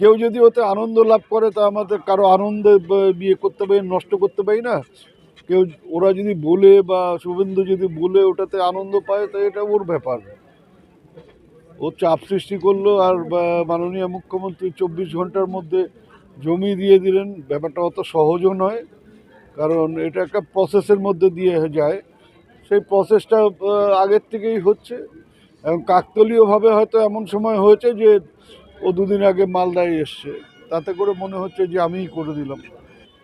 কেউ যদি ওতে আনন্দ লাভ করে, তা আমাদের কারও আনন্দে বিয়ে করতে পারি, নষ্ট করতে পারি না। কেউ ওরা যদি বলে বা শুভেন্দু যদি বলে ওটাতে আনন্দ পায়, তো এটা ওর ব্যাপার। ও চাপ সৃষ্টি করল আর মাননীয় মুখ্যমন্ত্রী চব্বিশ ঘণ্টার মধ্যে জমি দিয়ে দিলেন। ব্যাপারটা অত সহজও নয়, কারণ এটা একটা প্রসেসের মধ্যে দিয়ে যায়। সেই প্রসেসটা আগের থেকেই হচ্ছে। এবং কাকতলীয়ভাবে হয়তো এমন সময় হয়েছে যে ও দুদিন আগে মালদায় এসছে। তাতে করে মনে হচ্ছে যে আমিই করে দিলাম।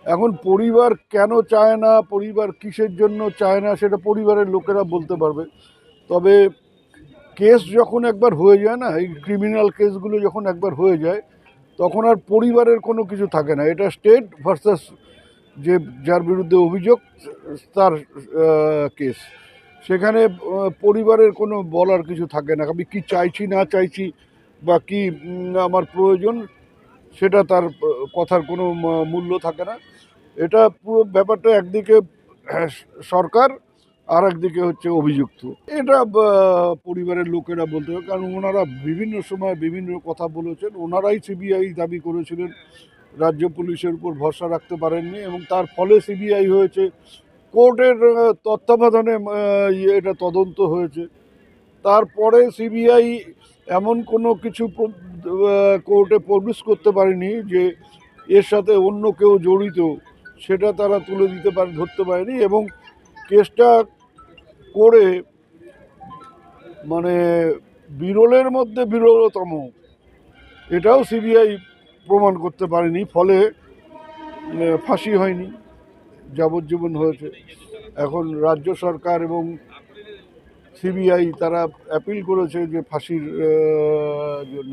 এখন পরিবার কেন চায় না, পরিবার কিসের জন্য চায় না, সেটা পরিবারের লোকেরা বলতে পারবে। তবে কেস যখন একবার হয়ে যায় না, এই ক্রিমিনাল কেসগুলো যখন একবার হয়ে যায়, তখন আর পরিবারের কোনো কিছু থাকে না। এটা স্টেট ভার্সাস যে যার বিরুদ্ধে অভিযোগ, তার কেস সেখানে পরিবারের কোনো বলার কিছু থাকে না। আমি কি চাইছি, না চাইছি বা কি আমার প্রয়োজন সেটা তার কথার কোনো মূল্য থাকে না। এটা পুরো ব্যাপারটা একদিকে আহ, সরকার আর একদিকে হচ্ছে অভিযুক্ত। এটা পরিবারের লোকেরা বলতে হবে কারণ ওনারা বিভিন্ন সময় বিভিন্ন কথা বলেছেন। ওনারাই সিবিআই দাবি করেছিলেন রাজ্য পুলিশের উপর ভরসা রাখতে পারেননি এবং তার ফলে সিবিআই হয়েছে। কোর্টের তত্ত্বাবধানে ইয়ে এটা তদন্ত হয়েছে। তারপরে সিবিআই এমন কোনো কিছু কোর্টে প্রডিউস করতে পারেনি যে এর সাথে অন্য কেউ জড়িত, সেটা তারা তুলে দিতে পারে, ধরতে পারেনি এবং কেসটা করে মানে বিরলের মধ্যে বিরলতম। এটাও সিবিআই প্রমাণ করতে পারেনি, ফলে ফাঁসি হয়নি, যাবজ্জীবন হয়েছে। এখন রাজ্য সরকার এবং সিবিআই তারা অ্যাপিল করেছে যে ফাঁসির জন্য।